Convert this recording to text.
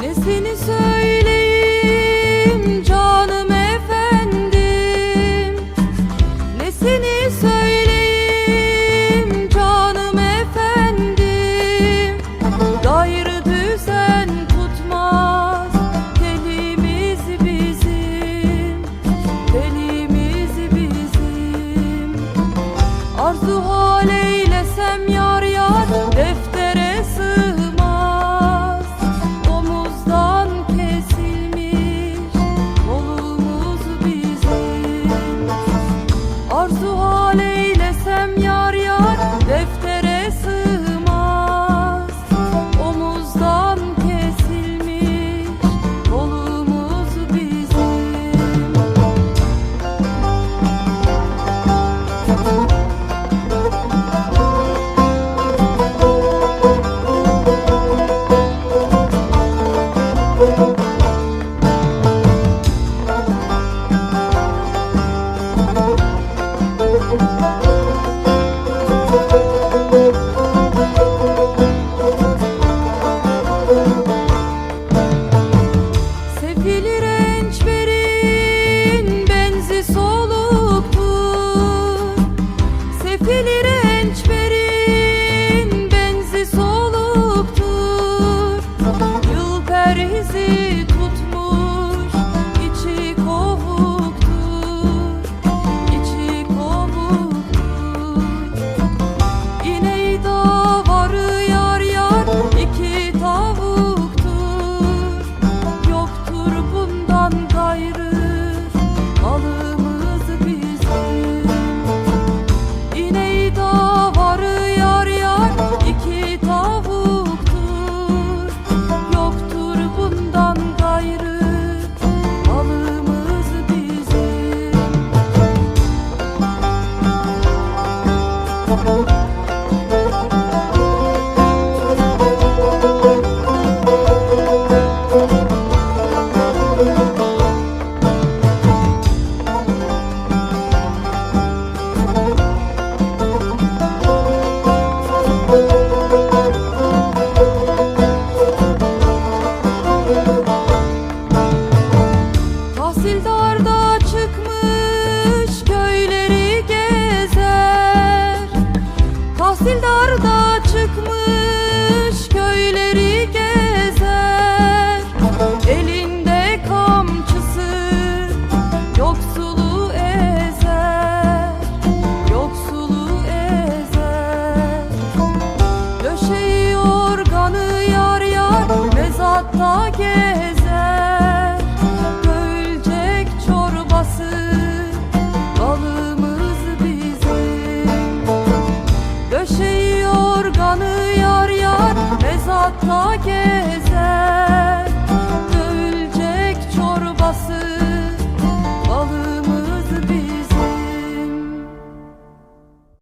Ne seni söyle bilir ençberin benzi soluktur. Yıl perhizi Tahsildar Asil darda çıkmış. like it.